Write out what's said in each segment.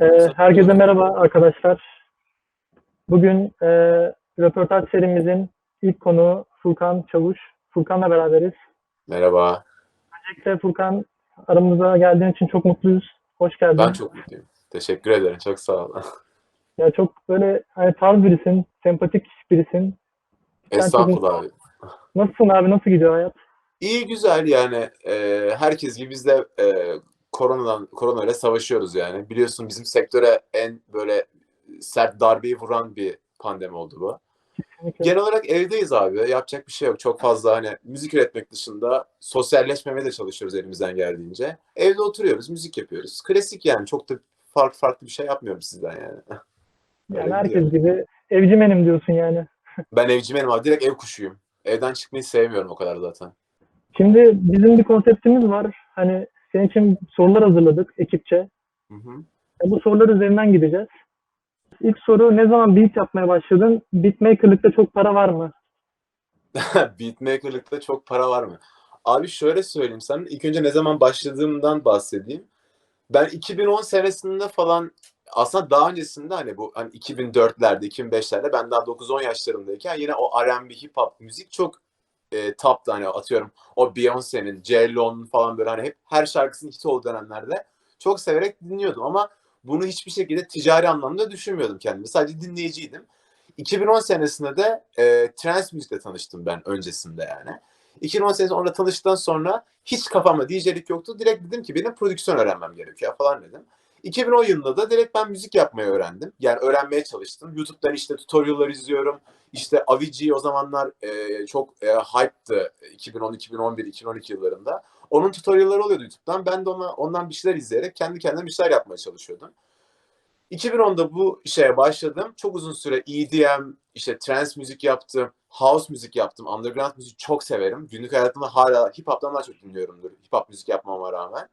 Ee, herkese merhaba arkadaşlar. Bugün e, röportaj serimizin ilk konuğu Furkan Çavuş. Furkan'la beraberiz. Merhaba. Öncelikle Furkan aramıza geldiğin için çok mutluyuz. Hoş geldin. Ben çok mutluyum. Teşekkür ederim. Çok sağ ol. Ya çok böyle hani tarz birisin, sempatik birisin. Estağfurullah abi. Nasılsın abi? Nasıl gidiyor hayat? İyi güzel yani. e, herkes gibi biz de e, koronadan koronayla savaşıyoruz yani. Biliyorsun bizim sektöre en böyle sert darbeyi vuran bir pandemi oldu bu. Kesinlikle. Genel olarak evdeyiz abi. Yapacak bir şey yok. Çok fazla hani müzik üretmek dışında sosyalleşmemeye de çalışıyoruz elimizden geldiğince. Evde oturuyoruz, müzik yapıyoruz. Klasik yani. Çok da farklı farklı bir şey yapmıyorum sizden yani. Yani Öyle herkes gidiyor. gibi evcimenim diyorsun yani. Ben evcimenim abi. Direkt ev kuşuyum. Evden çıkmayı sevmiyorum o kadar zaten. Şimdi bizim bir konseptimiz var. Hani senin için sorular hazırladık ekipçe. Hı hı. E, bu sorular üzerinden gideceğiz. İlk soru ne zaman beat yapmaya başladın? Beatmaker'lıkta çok para var mı? Beatmaker'lıkta çok para var mı? Abi şöyle söyleyeyim sana. İlk önce ne zaman başladığımdan bahsedeyim. Ben 2010 senesinde falan aslında daha öncesinde hani bu hani 2004'lerde, 2005'lerde ben daha 9-10 yaşlarındayken yine o R&B hip hop müzik çok e, top'tu hani atıyorum o Beyoncé'nin, J. Lo'nun falan böyle hani hep her şarkısının hit olduğu dönemlerde çok severek dinliyordum ama bunu hiçbir şekilde ticari anlamda düşünmüyordum kendimi. Sadece dinleyiciydim. 2010 senesinde de e, trance müzikle tanıştım ben öncesinde yani. 2010 senesinde onunla tanıştıktan sonra hiç kafamda DJ'lik yoktu. Direkt dedim ki benim prodüksiyon öğrenmem gerekiyor falan dedim. 2010 yılında da direkt ben müzik yapmayı öğrendim. Yani öğrenmeye çalıştım. YouTube'dan işte tutorial'lar izliyorum. İşte Avicii o zamanlar e, çok e, hype'tı 2010, 2011, 2012 yıllarında. Onun tutorial'ları oluyordu YouTube'dan. Ben de ona, ondan bir şeyler izleyerek kendi kendime bir şeyler yapmaya çalışıyordum. 2010'da bu şeye başladım. Çok uzun süre EDM, işte trance müzik yaptım, house müzik yaptım, underground müzik çok severim. Günlük hayatımda hala hip hop'tan daha çok dinliyorumdur. Hip hop müzik yapmama rağmen.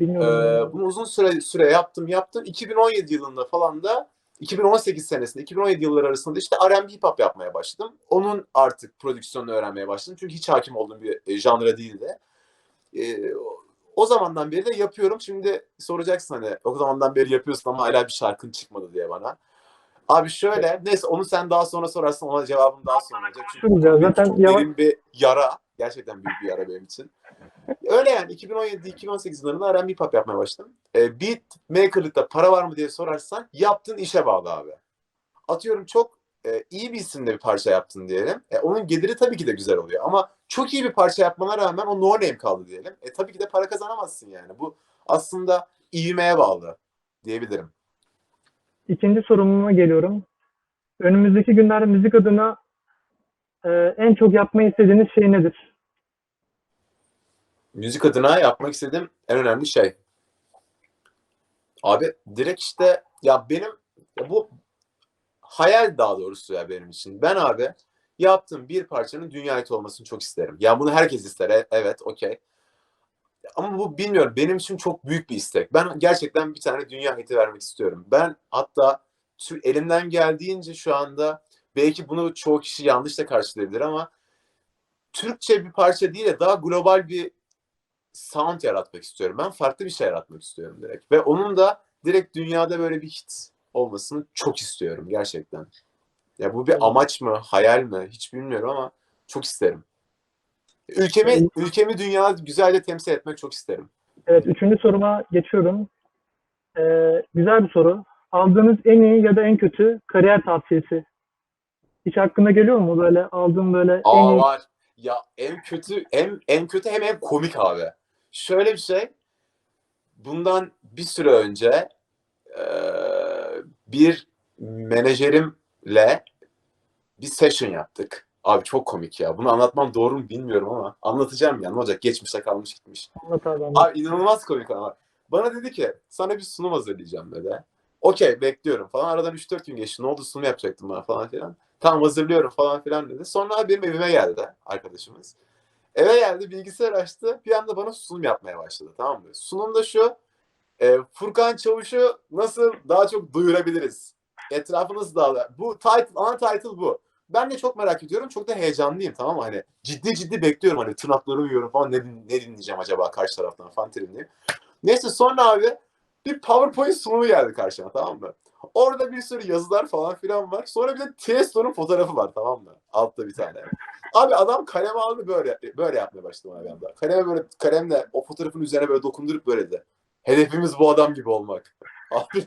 Bilmiyorum. Ee, bunu uzun süre süre yaptım yaptım. 2017 yılında falan da 2018 senesinde 2017 yılları arasında işte R&B hip hop yapmaya başladım. Onun artık prodüksiyonunu öğrenmeye başladım. Çünkü hiç hakim olduğum bir e, janra değildi. Ee, o- zamandan beri de yapıyorum. Şimdi soracaksın hani o zamandan beri yapıyorsun ama hala bir şarkın çıkmadı diye bana. Abi şöyle, neyse onu sen daha sonra sorarsın ona cevabım daha sonra olacak. Çünkü benim Zaten çok yavaş- bir yara. Gerçekten büyük bir yara benim için. Öyle yani 2017-2018 yıllarında R&B pop yapmaya başladım. E, beat maker'lıkta para var mı diye sorarsan yaptığın işe bağlı abi. Atıyorum çok e, iyi bir isimle bir parça yaptın diyelim. E, onun geliri tabii ki de güzel oluyor. Ama çok iyi bir parça yapmana rağmen o no name kaldı diyelim. E, tabii ki de para kazanamazsın yani. Bu aslında ivmeye bağlı diyebilirim. İkinci sorumuma geliyorum. Önümüzdeki günlerde müzik adına e, en çok yapmayı istediğiniz şey nedir? Müzik adına yapmak istediğim en önemli şey. Abi direkt işte ya benim ya bu hayal daha doğrusu ya benim için. Ben abi yaptığım bir parçanın dünya hit olmasını çok isterim. Ya bunu herkes ister. e- Evet, okey. Ama bu bilmiyorum benim için çok büyük bir istek. Ben gerçekten bir tane dünya hiti vermek istiyorum. Ben hatta elimden geldiğince şu anda belki bunu çoğu kişi yanlış da karşılayabilir ama Türkçe bir parça değil de daha global bir sound yaratmak istiyorum. Ben farklı bir şey yaratmak istiyorum direkt. Ve onun da direkt dünyada böyle bir hit olmasını çok istiyorum gerçekten. Ya bu bir amaç mı, hayal mi hiç bilmiyorum ama çok isterim. Ülkemi, ülkemi dünya güzelce temsil etmek çok isterim. Evet, üçüncü soruma geçiyorum. E, güzel bir soru. Aldığınız en iyi ya da en kötü kariyer tavsiyesi. Hiç hakkında geliyor mu böyle aldığın böyle en Aa iyi var. Ya en kötü hem en kötü hem en komik abi. Şöyle bir şey. Bundan bir süre önce eee, bir menajerimle bir session yaptık. Abi çok komik ya. Bunu anlatmam doğru mu bilmiyorum ama anlatacağım ya. Ne olacak? Geçmişte kalmış gitmiş. anlat abi anlat. Abi inanılmaz komik ama. Bana dedi ki sana bir sunum hazırlayacağım dedi. Okey bekliyorum falan. Aradan 3-4 gün geçti. Ne oldu sunum yapacaktım bana falan filan. Tamam hazırlıyorum falan filan dedi. Sonra benim evime geldi arkadaşımız. Eve geldi bilgisayar açtı. Bir anda bana sunum yapmaya başladı tamam mı? Sunum da şu. e, Furkan Çavuş'u nasıl daha çok duyurabiliriz? Etrafı nasıl daha... Bu title, ana title bu. Ben de çok merak ediyorum. Çok da heyecanlıyım tamam mı? Hani ciddi ciddi bekliyorum. Hani tırnaklarımı yiyorum falan. Ne, ne dinleyeceğim acaba karşı taraftan falan tribindeyim. Neyse sonra abi Bir PowerPoint sunumu geldi karşıma tamam mı? Orada bir sürü yazılar falan filan var. Sonra bir de Tiesto'nun fotoğrafı var tamam mı? Altta bir tane. Abi adam kalem aldı böyle böyle yapmaya başladı abi anda. Kaleme böyle kalemle o fotoğrafın üzerine böyle dokundurup böyle de. Hedefimiz bu adam gibi olmak. Abi.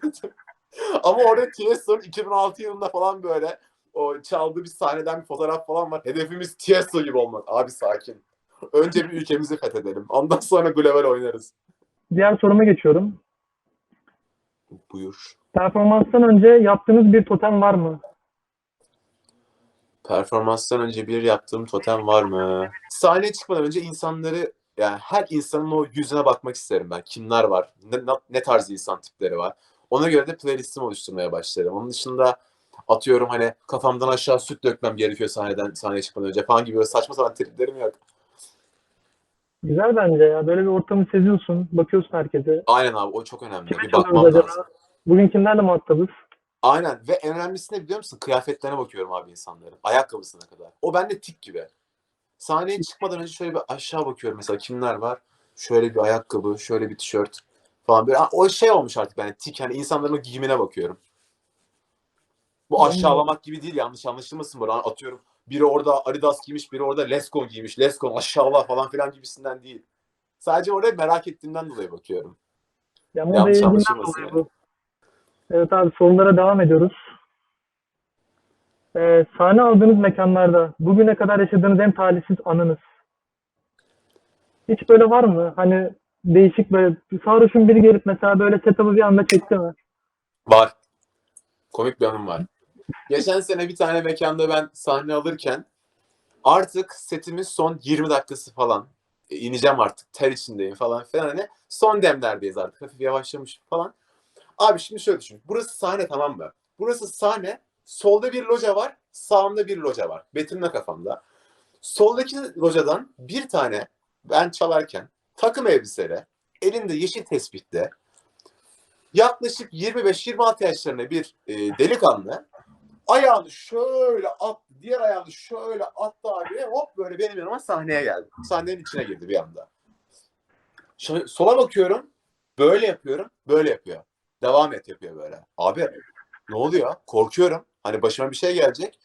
Ama orada Tiesto'nun 2006 yılında falan böyle o çaldığı bir sahneden bir fotoğraf falan var. Hedefimiz Tiesto gibi olmak. Abi sakin. Önce bir ülkemizi fethedelim. Ondan sonra global oynarız. Diğer soruma geçiyorum. Buyur. Performanstan önce yaptığınız bir totem var mı? Performanstan önce bir yaptığım totem var mı? Sahneye çıkmadan önce insanları yani her insanın o yüzüne bakmak isterim ben. Kimler var? Ne, ne, tarz insan tipleri var? Ona göre de playlistimi oluşturmaya başlarım. Onun dışında atıyorum hani kafamdan aşağı süt dökmem gerekiyor sahneden sahneye çıkmadan önce falan gibi böyle saçma sapan triplerim yok. Güzel bence ya. Böyle bir ortamı seziyorsun. Bakıyorsun herkese. Aynen abi o çok önemli. Kime Bir bakmam lazım. Bugün kimlerle muhatabız? Aynen ve en önemlisi ne biliyor musun? Kıyafetlerine bakıyorum abi insanların. Ayakkabısına kadar. O bende tik gibi. Sahneye çıkmadan önce şöyle bir aşağı bakıyorum mesela kimler var? Şöyle bir ayakkabı, şöyle bir tişört falan böyle. O şey olmuş artık yani tik hani insanların o giyimine bakıyorum. Bu Hmm. aşağılamak gibi değil yanlış anlaşılmasın bu. arada. Atıyorum biri orada Adidas giymiş, biri orada Lescon giymiş. Lescon aşağıla falan filan gibisinden değil. Sadece oraya merak ettiğimden dolayı bakıyorum. Ya Yanlış anlaşılmasın yani. bu. Evet abi sorulara devam ediyoruz. Ee, sahne aldığınız mekanlarda bugüne kadar yaşadığınız en talihsiz anınız. Hiç böyle var mı? Hani değişik böyle sarhoşun biri gelip mesela böyle setup'ı bir anda çekti mi? Var. Komik bir anım var. Geçen sene bir tane mekanda ben sahne alırken artık setimin son 20 dakikası falan. E, ineceğim artık. Ter içindeyim falan filan. Hani son demlerdeyiz artık. Hafif yavaşlamış falan. Abi şimdi şöyle düşün. Burası sahne tamam mı? Burası sahne. Solda bir loca var. Sağımda bir loca var. Betimle kafamda. Soldaki locadan bir tane ben çalarken takım elbiseyle elinde yeşil tespihle yaklaşık 25-26 yaşlarında bir e, delikanlı ayağını şöyle attı, diğer ayağını şöyle attı abi hop böyle benim yanıma sahneye geldi. Sahnenin içine girdi bir anda. Şöyle, sola bakıyorum, böyle yapıyorum, böyle yapıyor. Devam et yapıyor böyle. Abi ne oluyor? Korkuyorum. Hani başıma bir şey gelecek.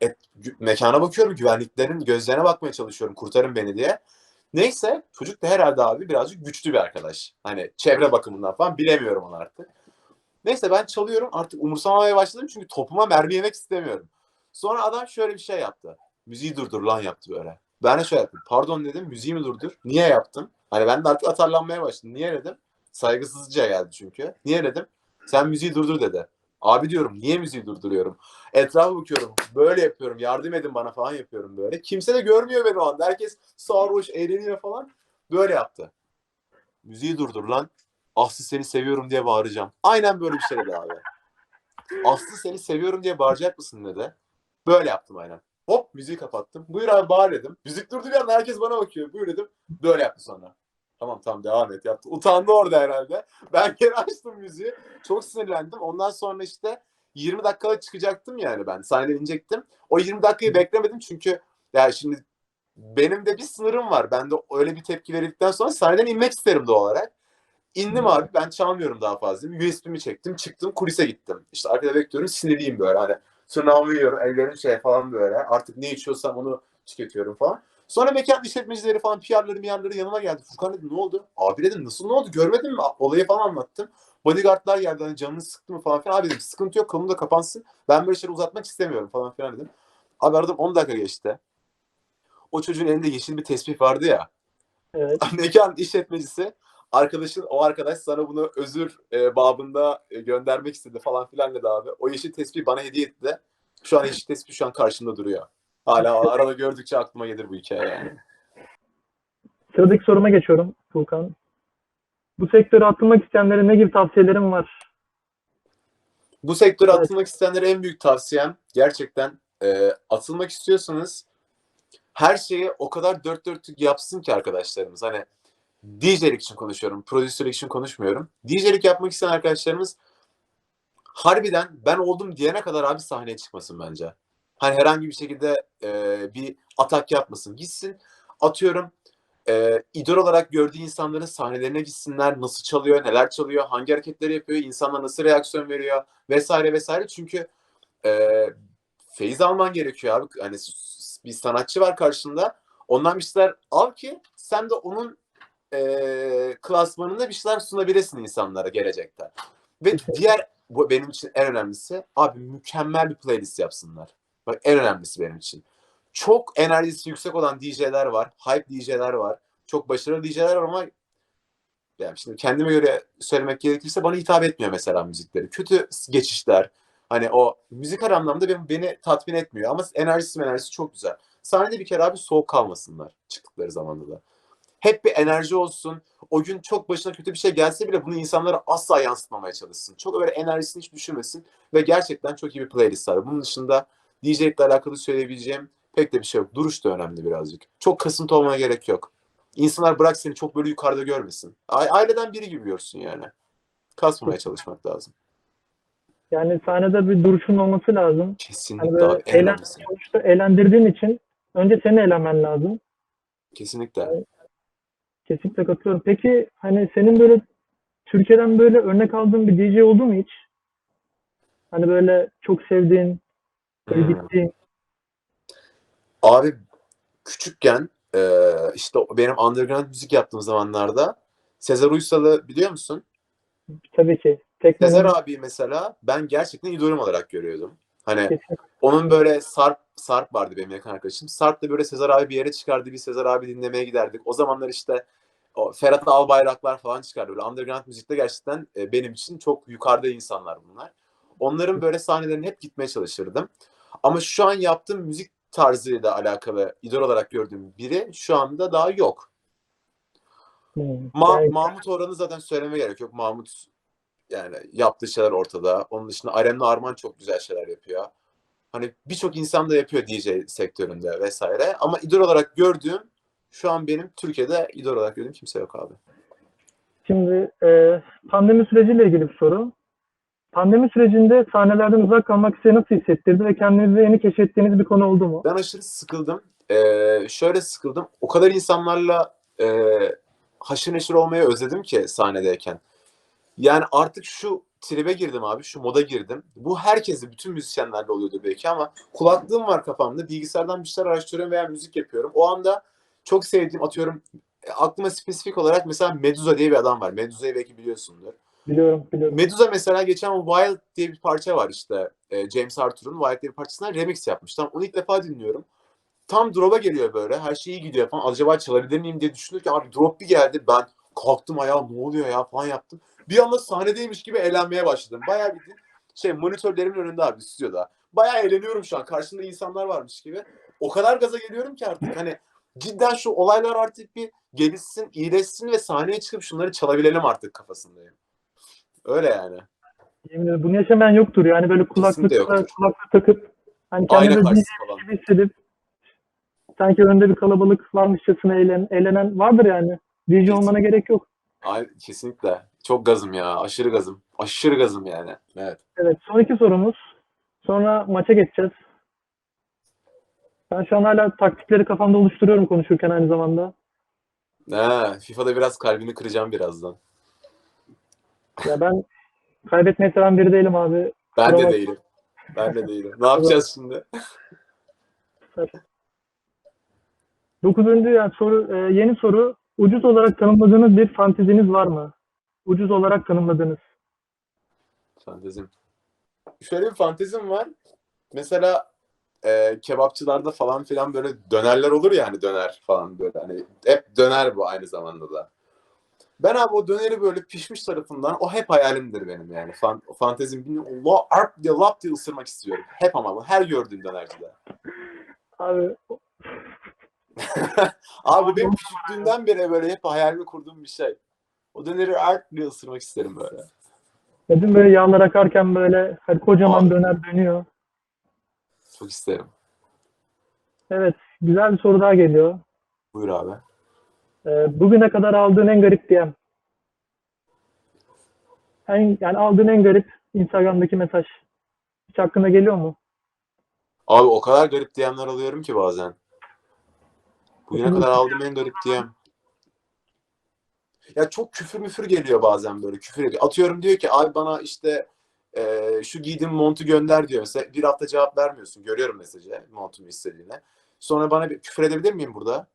Et, mekana bakıyorum, güvenliklerin gözlerine bakmaya çalışıyorum, kurtarın beni diye. Neyse çocuk da herhalde abi birazcık güçlü bir arkadaş. Hani çevre bakımından falan bilemiyorum onu artık. Neyse ben çalıyorum artık umursamamaya başladım çünkü topuma mermi yemek istemiyorum. Sonra adam şöyle bir şey yaptı. Müziği durdur lan yaptı böyle. Ben de şöyle yaptım. Pardon dedim müziği mi durdur? Niye yaptım? Hani ben de artık atarlanmaya başladım. Niye dedim? Saygısızca geldi çünkü. Niye dedim? Sen müziği durdur dedi. Abi diyorum niye müziği durduruyorum? Etrafa bakıyorum. Böyle yapıyorum. Yardım edin bana falan yapıyorum böyle. Kimse de görmüyor beni o anda. Herkes sarhoş, eğleniyor falan. Böyle yaptı. Müziği durdur lan. Aslı seni seviyorum diye bağıracağım. Aynen böyle bir şey dedi abi. Aslı seni seviyorum diye bağıracak mısın dedi. Böyle yaptım aynen. Hop müziği kapattım. Buyur abi bağır dedim. Müzik durdu bir anda herkes bana bakıyor. Buyur dedim. Böyle yaptı sonra. Tamam tamam devam et yaptı. Utandı orada herhalde. Ben geri açtım müziği. Çok sinirlendim. Ondan sonra işte 20 dakikada çıkacaktım yani ben. Sahneden inecektim. O 20 dakikayı beklemedim çünkü ya şimdi benim de bir sınırım var. Ben de öyle bir tepki verildikten sonra sahneden inmek isterim doğal olarak. İndim abi ben çalmıyorum daha fazla. USB'mi çektim çıktım kulise gittim. İşte arkada bekliyorum sinirliyim böyle hani tırnağımı yiyorum ellerim şey falan böyle. Artık ne içiyorsam onu tüketiyorum falan. Sonra mekan işletmecileri falan PR'ları MR'ları yanıma geldi. Furkan dedim ne oldu? Abi dedim nasıl ne oldu görmedin mi? Olayı falan anlattım. Bodyguardlar geldi hani canını sıktı mı falan filan. Abi dedim sıkıntı yok kolum da kapansın. Ben böyle şeyleri uzatmak istemiyorum falan filan dedim. Abi aradım 10 dakika geçti. O çocuğun elinde yeşil bir tespih vardı ya. Evet. mekan işletmecisi arkadaşın o arkadaş sana bunu özür e, babında e, göndermek istedi falan filan dedi abi. O yeşil tespih bana hediye etti. Şu an yeşil tespih şu an karşımda duruyor. Hala arada gördükçe aklıma gelir bu hikaye yani. Sıradaki soruma geçiyorum Furkan. Bu sektöre atılmak isteyenlere ne gibi tavsiyelerim var? Bu sektöre Evet. atılmak isteyenlere en büyük tavsiyem gerçekten e, atılmak istiyorsanız her şeyi o kadar dört dörtlük yapsın ki arkadaşlarımız. Hani DJ'lik için konuşuyorum, prodüsörlük için konuşmuyorum. DJ'lik yapmak isteyen arkadaşlarımız harbiden ben oldum diyene kadar abi sahneye çıkmasın bence. Hani herhangi bir şekilde e, bir atak yapmasın. Gitsin atıyorum e, idol olarak gördüğü insanların sahnelerine gitsinler, nasıl çalıyor, neler çalıyor, hangi hareketleri yapıyor, insanlar nasıl reaksiyon veriyor vesaire vesaire. Çünkü e, feyiz alman gerekiyor abi. Hani bir sanatçı var karşında. Ondan bir şeyler al ki sen de onun e, klasmanında bir şeyler sunabilesin insanlara gelecekte. Ve diğer bu benim için en önemlisi abi mükemmel bir playlist yapsınlar. Bak en önemlisi benim için. Çok enerjisi yüksek olan DJ'ler var. Hype DJ'ler var. Çok başarılı DJ'ler var ama yani şimdi kendime göre söylemek gerekirse bana hitap etmiyor mesela müzikleri. Kötü geçişler. Hani o müzikal anlamda beni, beni tatmin etmiyor ama enerjisi enerjisi çok güzel. Sahnede bir kere abi soğuk kalmasınlar çıktıkları zamanda da. Hep bir enerji olsun. O gün çok başına kötü bir şey gelse bile bunu insanlara asla yansıtmamaya çalışsın. Çok böyle enerjisini hiç düşürmesin ve gerçekten çok iyi bir playlist var. Bunun dışında DJ ile alakalı söyleyebileceğim pek de bir şey yok. Duruş da önemli birazcık. Çok kasıntı olmaya gerek yok. İnsanlar bırak seni çok böyle yukarıda görmesin. Aileden biri gibi görsün yani. Kasmamaya çalışmak lazım. Yani sahnede bir duruşun olması lazım. Kesinlikle en eğlen, sonuçta eğlendirdiğin için önce seni eğlenmen lazım. Kesinlikle. Kesinlikle katılıyorum. Peki hani senin böyle Türkiye'den böyle örnek aldığın bir DJ oldu mu hiç? Hani böyle çok sevdiğin, gittiğin. Abi küçükken e, işte benim underground müzik yaptığım zamanlarda Sezer Uysal'ı biliyor musun? Tabii ki. Sezer Teknoloji abi mesela ben gerçekten idolüm olarak görüyordum. Hani kesinlikle. onun böyle Sarp Sarp vardı benim yakın arkadaşım. Sarp da böyle Sezer abi bir yere çıkardı. Bir Sezer abi dinlemeye giderdik. O zamanlar işte o Ferhat Albayraklar falan çıkardı. Böyle underground müzikte gerçekten e, benim için çok yukarıda insanlar bunlar. Onların böyle sahnelerine hep gitmeye çalışırdım. Ama şu an yaptığım müzik tarzıyla alakalı idol olarak gördüğüm biri şu anda daha yok. Hmm. Ma- Yani Mahmut Orhan'ı zaten söyleme gerek yok. Mahmut yani yaptığı şeyler ortada. Onun dışında Aren'le Arman çok güzel şeyler yapıyor. Hani birçok insan da yapıyor DJ sektöründe vesaire. Ama idol olarak gördüğüm şu an benim Türkiye'de idol olarak gördüğüm kimse yok abi. Şimdi e, pandemi süreciyle ilgili bir soru. Pandemi sürecinde sahnelerden uzak kalmak size nasıl hissettirdi ve kendinizi yeni keşfettiğiniz bir konu oldu mu? Ben aşırı sıkıldım. Ee, şöyle sıkıldım. O kadar insanlarla e, haşır neşir olmayı özledim ki sahnedeyken. Yani artık şu tribe girdim abi, şu moda girdim. Bu herkese, bütün müzisyenlerde oluyordu belki ama kulaklığım var kafamda. Bilgisayardan bir şeyler araştırıyorum veya müzik yapıyorum. O anda çok sevdiğim, atıyorum e, aklıma spesifik olarak mesela Medusa diye bir adam var. Medusa'yı belki biliyorsundur. Biliyorum, biliyorum. Medusa mesela geçen Wild diye bir parça var işte. e, James Arthur'un Wild diye bir parçasından remix yapmış. Tam onu ilk defa dinliyorum. Tam drop'a geliyor böyle. Her şey iyi gidiyor falan. Acaba çalabilir miyim diye düşünürken abi drop bir geldi. Ben kalktım ayağa ne oluyor ya falan yaptım. Bir anda sahnedeymiş gibi eğlenmeye başladım. Bayağı bildiğin şey monitörlerimin önünde abi stüdyoda. Bayağı eğleniyorum şu an. Karşımda insanlar varmış gibi. O kadar gaza geliyorum ki artık hani cidden şu olaylar artık bir gelişsin, iyileşsin ve sahneye çıkıp şunları çalabilelim artık kafasındayım. Öyle yani. Yemin ederim bunu yaşamayan yoktur. Yani böyle kulaklıkla yoktur. kulaklık takıp hani kendini DJ karşısı falan. gibi hissedip sanki önünde bir kalabalık varmışçasına eğlen, eğlenen vardır yani. DJ olmana gerek yok. Ay, kesinlikle. Çok gazım ya. Aşırı gazım. Aşırı gazım yani. Evet. Evet, son iki sorumuz. Sonra maça geçeceğiz. Ben şu an hala taktikleri kafamda oluşturuyorum konuşurken aynı zamanda. Ha, FIFA'da biraz kalbini kıracağım birazdan. Ya ben kaybetmeyi seven biri değilim abi. Ben de değilim. Ben de değilim. Ne yapacağız şimdi? Dokuzuncu yani soru, e, yeni soru. Ucuz olarak tanımladığınız bir fanteziniz var mı? Ucuz olarak tanımladığınız. Fantezim. Şöyle bir fantezim var. Mesela e, kebapçılarda falan filan böyle dönerler olur ya hani döner falan böyle hani hep döner bu aynı zamanda da. Ben abi o döneri böyle pişmiş tarafından o hep hayalimdir benim yani. Fan, fantezim bilmiyorum. Allah arp diye lap diye ısırmak istiyorum. Hep ama bu her gördüğüm dönercide. Abi Abi benim küçüklüğümden beri böyle hep hayalini kurduğum bir şey. O döneri arp diye ısırmak isterim böyle. dedim böyle yağlar akarken böyle hani kocaman Abi. döner dönüyor. Çok isterim. Evet, güzel bir soru daha geliyor. Buyur abi. E, bugüne kadar aldığın en garip DM. En, yani aldığın en garip Instagram'daki mesaj. Hiç aklına geliyor mu? Abi o kadar garip DM'ler alıyorum ki bazen. Bugüne kadar aldığım en garip DM. Ya çok küfür müfür geliyor bazen böyle küfür ediyor. Atıyorum diyor ki abi bana işte e, şu giydiğim montu gönder diyor. Mesela bir hafta cevap vermiyorsun. Görüyorum mesajı montumu istediğine. Sonra bana bir küfür edebilir miyim burada?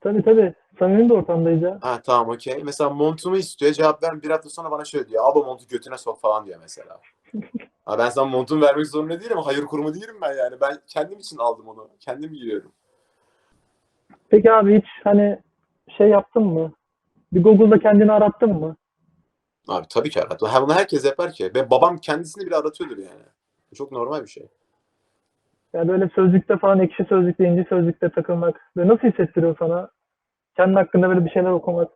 Tabii tabii. Samimi bir ortamdayız ya. Ha tamam okey. Mesela montumu istiyor cevap ver. Bir hafta sonra bana şöyle diyor. Abi montu götüne sok falan diyor mesela. ha, ben sana montumu vermek zorunda değilim. Hayır kurumu değilim ben yani. Ben kendim için aldım onu. Kendim giyiyorum. Peki abi hiç hani şey yaptın mı? Bir Google'da kendini arattın mı? Abi tabii ki arat. Ha, bunu herkes yapar ki. Ve babam kendisini bile aratıyordur yani. Bu Çok normal bir şey. Yani böyle sözlükte falan ekşi sözlükte, inci sözlükte takılmak. Ve nasıl hissettiriyor sana? Kendi hakkında böyle bir şeyler okumak.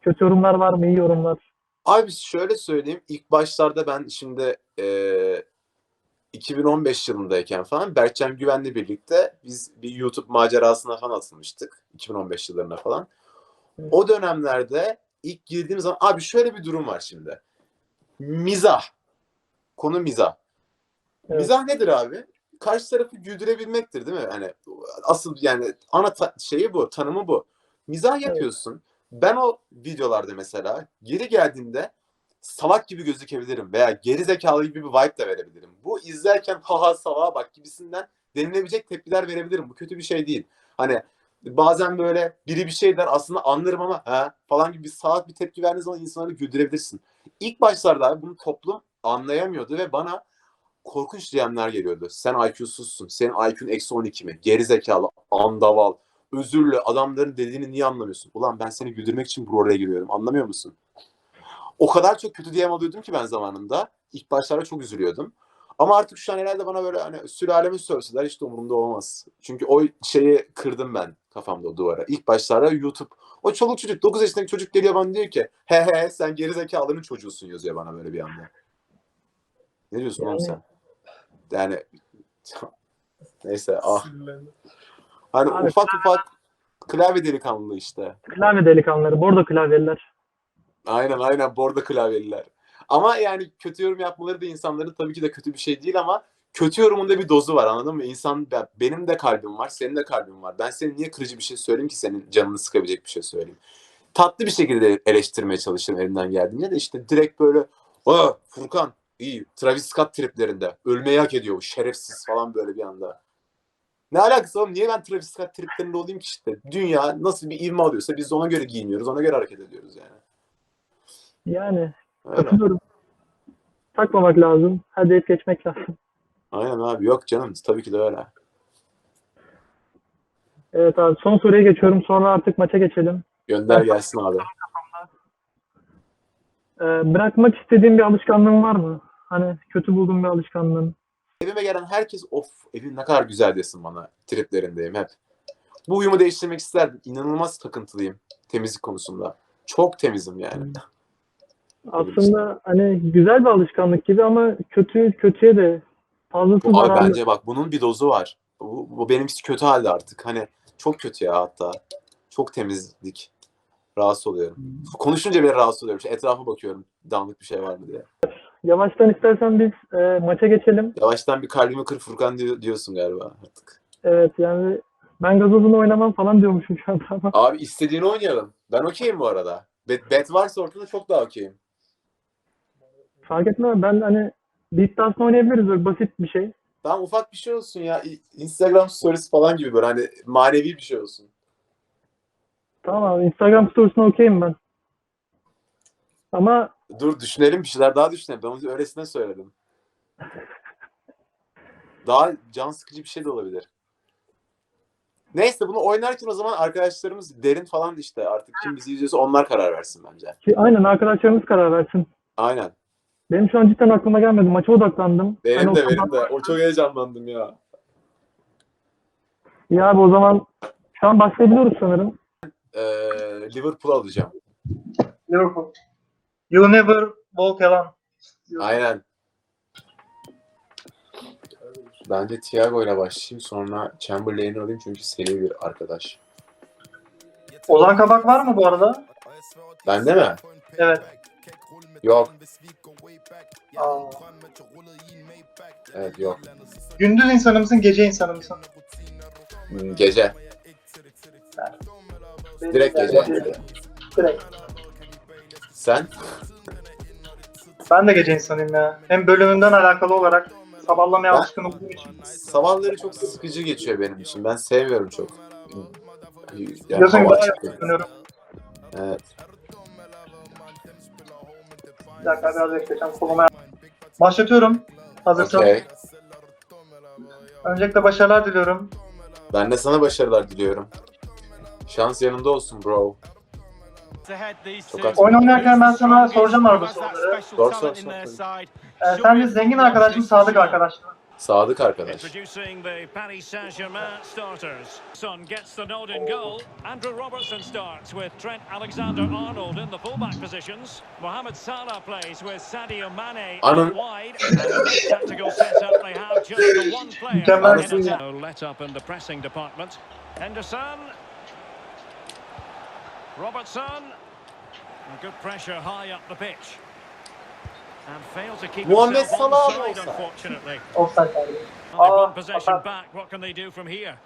Kötü yorumlar var mı? iyi yorumlar. Abi şöyle söyleyeyim. İlk başlarda ben şimdi eee 2015 yılındayken falan Berkcan Güven'le birlikte biz bir YouTube macerasına falan atılmıştık. 2015 yıllarına falan. Evet. O dönemlerde ilk girdiğim zaman abi şöyle bir durum var şimdi. Mizah. Konu mizah. Evet. Mizah nedir abi? Karşı tarafı güldürebilmektir değil mi? Hani asıl yani ana ta- şeyi bu, tanımı bu. Mizah yapıyorsun. Ben o videolarda mesela geri geldiğinde salak gibi gözükebilirim veya geri zekalı gibi bir vibe de verebilirim. Bu izlerken haha salağa bak gibisinden denilebilecek tepkiler verebilirim. Bu kötü bir şey değil. Hani bazen böyle biri bir şey der aslında anlarım ama ha falan gibi bir salak bir tepki verdiğin zaman insanları güldürebilirsin. İlk başlarda abi bunu toplum anlayamıyordu ve bana korkunç DM'ler geliyordu. Sen IQ'suzsun. Senin IQ'un eksi 12 mi? Geri zekalı, andaval, özürlü adamların dediğini niye anlamıyorsun? Ulan ben seni güldürmek için buraya giriyorum. Anlamıyor musun? O kadar çok kötü DM alıyordum ki ben zamanında. İlk başlarda çok üzülüyordum. Ama artık şu an herhalde bana böyle hani sülalemi sövseler hiç de umurumda olmaz. Çünkü o şeyi kırdım ben kafamda o duvara. İlk başlarda YouTube. O çoluk çocuk 9 yaşındaki çocuk geliyor bana diyor ki he he sen gerizekalının çocuğusun yazıyor bana böyle bir anda. Ne diyorsun oğlum sen? Yani neyse ah. Hani Abi- ufak ufak klavye delikanlılığı işte. Klavye delikanlıları, bordo klavyeliler. Aynen aynen bordo klavyeliler. Ama yani kötü yorum yapmaları da insanların tabii ki de kötü bir şey değil ama kötü yorumun da bir dozu var anladın mı? İnsan ben- benim de kalbim var, senin de kalbin var. Ben senin niye kırıcı bir şey söyleyeyim ki senin canını sıkabilecek bir şey söyleyeyim. Tatlı bir şekilde eleştirmeye çalışırım elimden geldiğince de işte direkt böyle Aa, Furkan iyi Travis Scott triplerinde ölmeyi hak ediyor şerefsiz falan böyle bir anda. Ne alakası var? Niye ben Travis Scott triplerinde olayım ki işte? Dünya nasıl bir ivme alıyorsa biz de ona göre giyiniyoruz, ona göre hareket ediyoruz yani. Yani katılıyorum. Takmamak lazım. Hadi deyip geçmek lazım. Aynen abi yok canım tabii ki de öyle. Evet abi son soruya geçiyorum. Sonra artık maça geçelim. Gönder gelsin abi. Ee, bırakmak istediğin bir alışkanlığın var mı? Hani kötü bulduğun bir alışkanlığın. Evime gelen herkes of evin ne kadar güzel desin bana triplerindeyim hep. Bu uyumu değiştirmek isterdim. İnanılmaz takıntılıyım temizlik konusunda. Çok temizim yani. Aslında hani güzel bir alışkanlık gibi ama kötü kötüye de fazlası Bu, abi zararlı. bence bak bunun bir dozu var. Bu, bu benimkisi kötü halde artık. Hani çok kötü ya hatta. Çok temizlik. Rahatsız oluyorum. Konuşunca bile rahatsız oluyorum. İşte etrafa bakıyorum. Dağınık bir şey var mı diye. Yavaştan istersen biz e, maça geçelim. Yavaştan bir kalbimi kır Furkan diyor- diyorsun galiba artık. Evet yani ben gazozunu oynamam falan diyormuşum şu anda ama. Abi istediğini oynayalım. Ben okeyim bu arada. Bet, bet varsa ortada çok daha okeyim. Fark etmez. Ben hani bir iddiasını oynayabiliriz. Böyle basit bir şey. Tamam ufak bir şey olsun ya. Instagram stories falan gibi böyle hani manevi bir şey olsun. Tamam abi. Instagram storiesine okeyim ben. Ama Dur düşünelim bir şeyler daha düşünelim. Ben onu öylesine söyledim. Daha can sıkıcı bir şey de olabilir. Neyse bunu oynarken o zaman arkadaşlarımız derin falan işte artık kim bizi izliyorsa onlar karar versin bence. ki aynen arkadaşlarımız karar versin. Aynen. Benim şu an cidden aklıma gelmedi. Maça odaklandım. Benim Hani o de kadar- benim de. O çok heyecanlandım ya. Ya abi o zaman şu an başlayabiliyoruz sanırım. Ee, Liverpool alacağım. Liverpool. You never walk alone. Aynen. Bence Thiago ile başlayayım sonra Chamberlain'i alayım çünkü seri bir arkadaş. Ozan Kabak var mı bu arada? Bende mi? Evet. Yok. Aa. Evet yok. Gündüz insanı mısın, gece insanı mısın? Hmm, Gece. Direkt gece. Direkt. Sen? Ben de gece insanıyım ya. Hem bölümümden alakalı olarak sabahlamaya Ben- alışkın olduğum için. Sabahları çok sıkıcı geçiyor benim için. Ben sevmiyorum çok. Yani Yazın hava daha açık. yapıyorum. Evet. Bir dakika biraz bekleyeceğim. Koluma Başlatıyorum. Hazırsan. Okey. Öncelikle başarılar diliyorum. Ben de sana başarılar diliyorum. Şans yanında olsun bro. Çok Oyun oynarken ben sana soracağım arada soruları. Sor, sor, sor. Ee, sence zengin arkadaş mı, sadık arkadaş mı? Sadık arkadaş. Introducing the Paris Saint-Germain starters. Son gets the nod in goal. Andrew Robertson starts with Trent Alexander-Arnold in the fullback positions. Mohamed Salah plays with Sadio Mane out wide. And in this tactical setup, they have just the one player. Mükemmelsin in ya. attack. Let up in the pressing department. Henderson. Robertson. Good pressure high up the pitch. And failed to keep Muhammed Salah onside, olsa. unfortunately. Offside they've Aa, won possession atak. back. What can they do from here?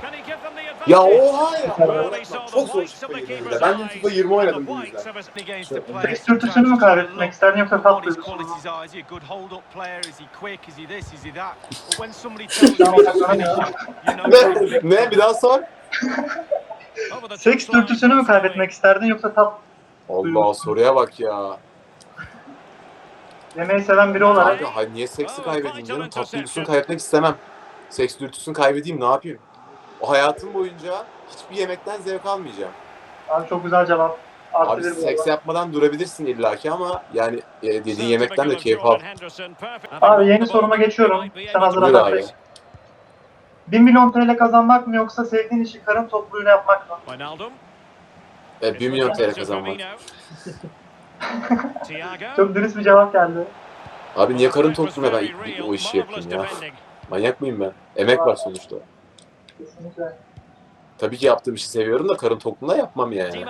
Can he give them the advantage? Ya oha ya. Çok zor 20'de. Ben FIFA 20 oynadım bu yüzden. his- Seks dürtüsünü mü kaybetmek isterdin yoksa tat duygusu mu? Is he a good hold-up player? Is he quick? Is he this? Is he that? But when somebody tells Tamam, you he's a tamam, finisher, ya. you know Ne? Ne? Bir daha sor. Seks dürtüsünü mü kaybetmek isterdin yoksa tat Allah soruya bak ya. yemeği seven biri olarak? Abi hayır niye seksi kaybedeyim canım? Tat duygusunu kaybetmek istemem. Seks dürtüsünü kaybedeyim ne yapayım? O hayatım boyunca hiçbir yemekten zevk almayacağım. Abi çok güzel cevap. Artı Abi bir bu seks arada. yapmadan durabilirsin illaki ama yani e, dediğin yemekten de keyif al. Abi yeni soruma geçiyorum. Sen hazır Buyur abi. 1 milyon TL kazanmak mı yoksa sevdiğin işi karın topluğuyla yapmak mı? Wijnaldum. E, 1 milyon TL kazanmak. Çok dürüst bir cevap geldi. Abi niye karın topluğuna ben o işi yapayım ya? Manyak mıyım ben? Emek var sonuçta. Kesinlikle. Tabii ki yaptığım işi seviyorum da karın tokluğuna yapmam yani.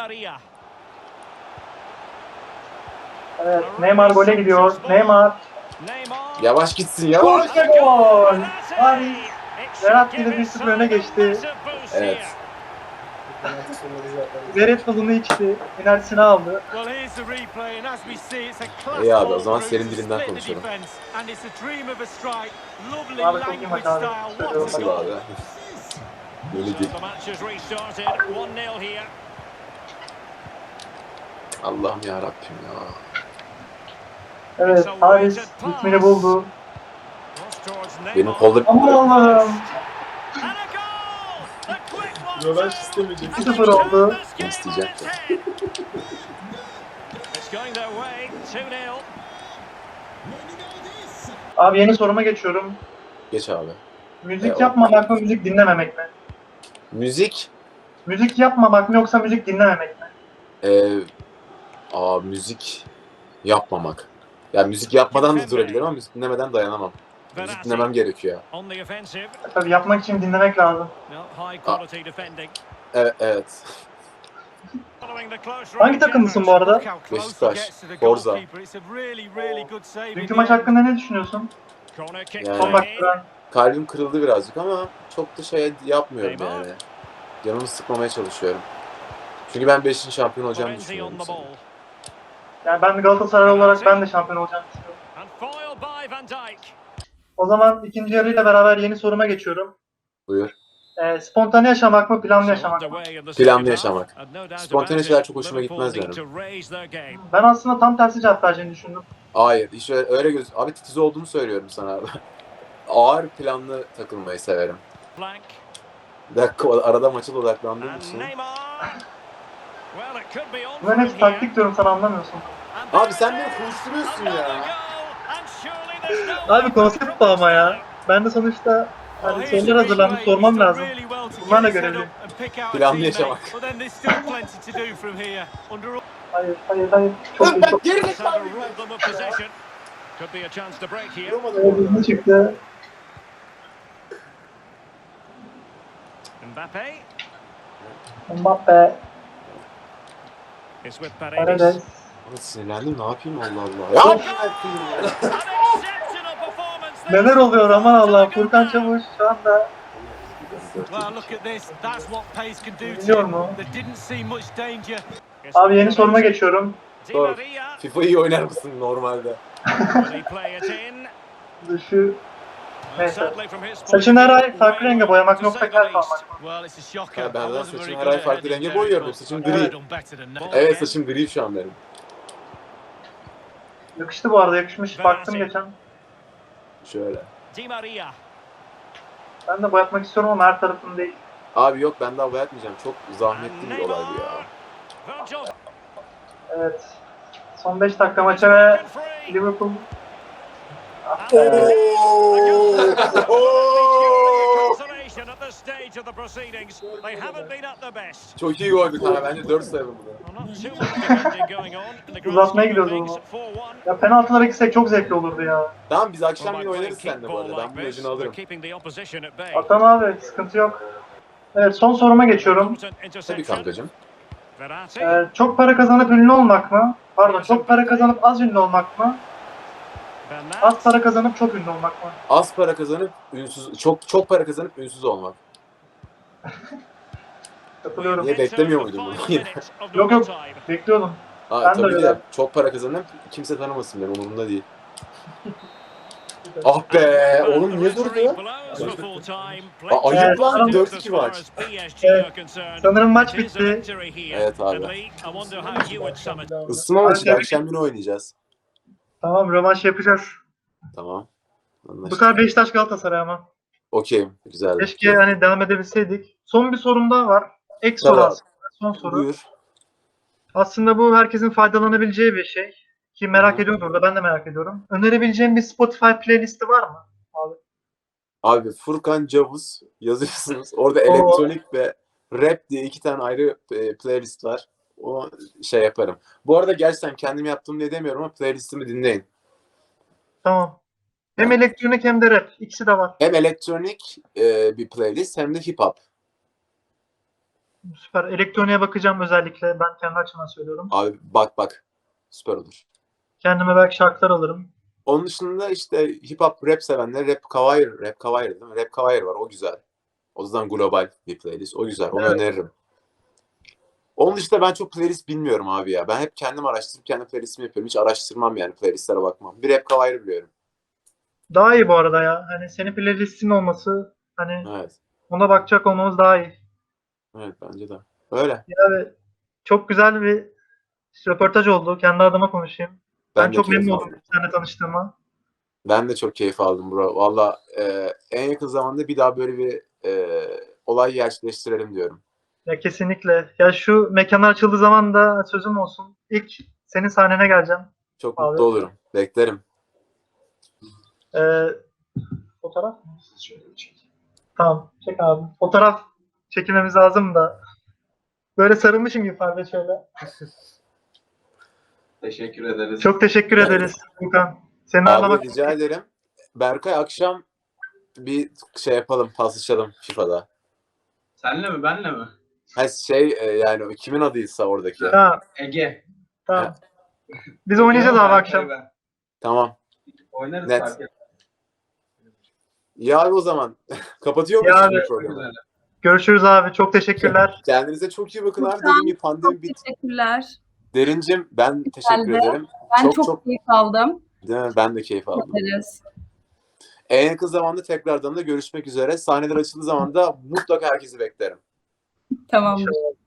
Evet, Neymar gole gidiyor. Neymar. Yavaş gitsin yavaş. Gol. Penalty. Berat yine give 1-0 öne geçti. Evet. Red Bull'unu içti. Enerjisini aldı. İyi abi, o zaman senin dilinden konuşalım. Abi çok iyi maç abi. Nasıl abi? Böyle değil. the match has restarted. 1-0 here. Allah'ım ya Rabbim ya. Evet, Paris ritmini buldu. Benim kollarım... Aman Allah'ım. And a goal! The quick one Rövanş istemeyecek. 2-0 oldu. This game on İsteyecek its head. It's going their way. 2-0. Abi yeni soruma geçiyorum. Geç abi. Müzik Evet. yapmamak mı, müzik dinlememek mi? Müzik. Müzik yapmamak mı yoksa müzik dinlememek mi? Ee, aa müzik yapmamak. Ya müzik yapmadan da durabilirim ama müzik dinlemeden dayanamam. Müzik dinlemem gerekiyor. offensive. Tabii yapmak için dinlemek lazım. Defending. Evet, evet. Hangi takımlısın bu arada? Beşiktaş, Forza. Dünkü maç hakkında ne düşünüyorsun? Yani-. Kalbim kırıldı birazcık ama çok da şey yapmıyorum yani. Canımı sıkmamaya çalışıyorum. Çünkü ben 5. şampiyon olacağımı düşünüyorum. sana. Yani ben Galatasaray olarak ben de şampiyon olacağım düşünüyorum. O zaman ikinci yarıyla beraber yeni soruma geçiyorum. Buyur. Ee, spontane yaşamak mı, planlı yaşamak mı? Planlı yaşamak. Spontane şeyler çok hoşuma gitmez benim. Ben aslında tam tersi cevap vereceğini düşündüm. Hayır, hiç öyle, öyle göz... Abi titiz olduğunu söylüyorum sana abi. Ağır planlı takılmayı severim. Bir dakika arada maça da odaklandığım And için. Neymar. Well, it could be on Bunların from hepsi here. taktik diyorum sana anlamıyorsun. Abi sen beni konuşturuyorsun ya. Abi konsept bu ama ya. Ben de sonuçta hani sorular hazırlanmış sormam lazım. Bunlarla görevliyim. Planlı yaşamak. Hayır, hayır, hayır. Çok çok of possession. Could be a chance to break here. Evet, hızlı çıktı. Mbappe Mbappe, is with Paredes. Paredes. Abi sinirlendim ne yapayım Allah Allah. Ya yapayım ya? Neler oluyor aman Allah. Furkan Çavuş şu anda Well, look at this. That's what pace can do to Biliyor you. mu? They didn't see much danger. Abi yeni soruma geçiyorum. Sor. FIFA iyi oynar mısın normalde? Well, Neyse. saçını her ay farklı renge boyamak nokta the kel least. kalmak. Well, it's a shocker. Ha, ben de very her ay farklı renge boyuyorum. Saçım gri. Evet saçım gri şu an benim. Yakıştı bu arada yakışmış. Baktım Verratti. geçen. Şöyle. Di Maria. Ben de boyatmak istiyorum ama her tarafını değil. Abi yok ben daha boyatmayacağım. Çok zahmetli bir olay bu ya. Virgil. Evet. Son 5 dakika maça ve. Liverpool is. Oo! Consolation at this stage of the proceedings. They haven't been at their best. Çok iyi goldü kanka. Bence 4 sayalım bunu. Well, not too much defending going on in the grand Uzatmaya gidiyoruz things. o 4-1. ya penaltılara gitsek çok zevkli olurdu ya. Tamam biz akşam yine oynarız seninle bu arada. Ben öcünü alırım. they're keeping the opposition at bay. Atam abi sıkıntı yok. Evet son soruma geçiyorum. Tabii kankacığım. Ee, çok para kazanıp ünlü olmak mı? Pardon çok para kazanıp az ünlü olmak mı? Az para kazanıp çok ünlü olmak mı? Az para kazanıp ünsüz, çok çok para kazanıp ünsüz olmak. Katılıyorum. Niye beklemiyor muydun bunu? Yok, yok. Bekliyordum. Aa, Ben de tabii öyle. de çok para kazanıp kimse tanımasın beni umurumda değil. Ah be oğlum niye durdu ya? Aa, ayıp lan sanırım- 4-2 maç. Evet, Sanırım maç bitti. Evet abi. Isınma maçı da akşam yine oynayacağız. Tamam rövanş yapacağız. Tamam. Bu Anlaştık. sefer Beşiktaş Galatasaray ama. Okey. Güzel. Keşke hani devam edebilseydik. Son bir sorum daha var. Ek soru Tabii. aslında. Son soru. Buyur. Aslında bu herkesin faydalanabileceği bir şey. Ki merak Hı ediyordur da ben de merak ediyorum. Önerebileceğim bir Spotify playlisti var mı? Abi Furkan Cavuz yazıyorsunuz. Orada elektronik ve rap diye iki tane ayrı e, playlist var. O şey yaparım. Bu arada gerçekten kendim yaptım diye demiyorum ama playlistimi dinleyin. Tamam. Hem elektronik hem de rap. İkisi de var. Hem elektronik e, bir playlist hem de hip hop. Süper. Elektroniğe bakacağım özellikle. Ben kendi açımdan söylüyorum. Abi bak bak. Süper olur. Kendime belki şarkılar alırım. Onun dışında işte hip hop rap sevenler rap kavair, rap kavair değil mi? Rap kavair var o güzel. O yüzden global bir playlist. O güzel. Onu Evet. öneririm. Onun dışında ben çok playlist bilmiyorum abi ya. Ben hep kendim araştırıp kendi playlistimi yapıyorum. Hiç araştırmam yani playlistlere bakmam. Bir rap kavairi biliyorum. Daha iyi bu arada ya. Hani senin playlistin olması hani Evet. ona bakacak olmamız daha iyi. Evet bence de. Öyle. Yani çok güzel bir röportaj oldu. Kendi adıma konuşayım. Ben, de çok keyif memnun aldım. oldum seninle tanıştığıma. Ben de çok keyif aldım bro. Valla e, en yakın zamanda bir daha böyle bir e, olay gerçekleştirelim diyorum. Ya kesinlikle. Ya şu mekanlar açıldığı zaman da sözüm olsun. İlk senin sahnene geleceğim. Çok Abi. mutlu olurum. Beklerim. Ee, fotoğraf mı? Şöyle çek. Tamam. Çek abi. Fotoğraf çekilmemiz lazım da. Böyle sarılmışım yukarıda şöyle. Teşekkür ederiz. Çok teşekkür Evet. ederiz Furkan. Seni Abi ağırlamak rica ederim. Berkay akşam bir şey yapalım, paslaşalım FIFA'da. Senle mi benle mi? Ha şey e, yani kimin adıysa oradaki. Ha, Ege. tamam. Biz oynayacağız abi akşam. Tamam. Oynarız Net. fark etmez. Ya abi o zaman kapatıyor Ya muyuz abi. bu programı? güzel. Görüşürüz abi. Çok teşekkürler. Kendinize çok iyi bakın abi. Dediğim gibi pandemi Çok bit. teşekkürler. Derincim ben teşekkür Güzeldi. ederim. Ben Çok çok, çok- keyif aldım. Değil mi? Ben de keyif aldım. Ederiz. En yakın zamanda tekrardan da görüşmek üzere. Sahneler açıldığı zaman da mutlaka herkesi beklerim. Tamam. İnşallah.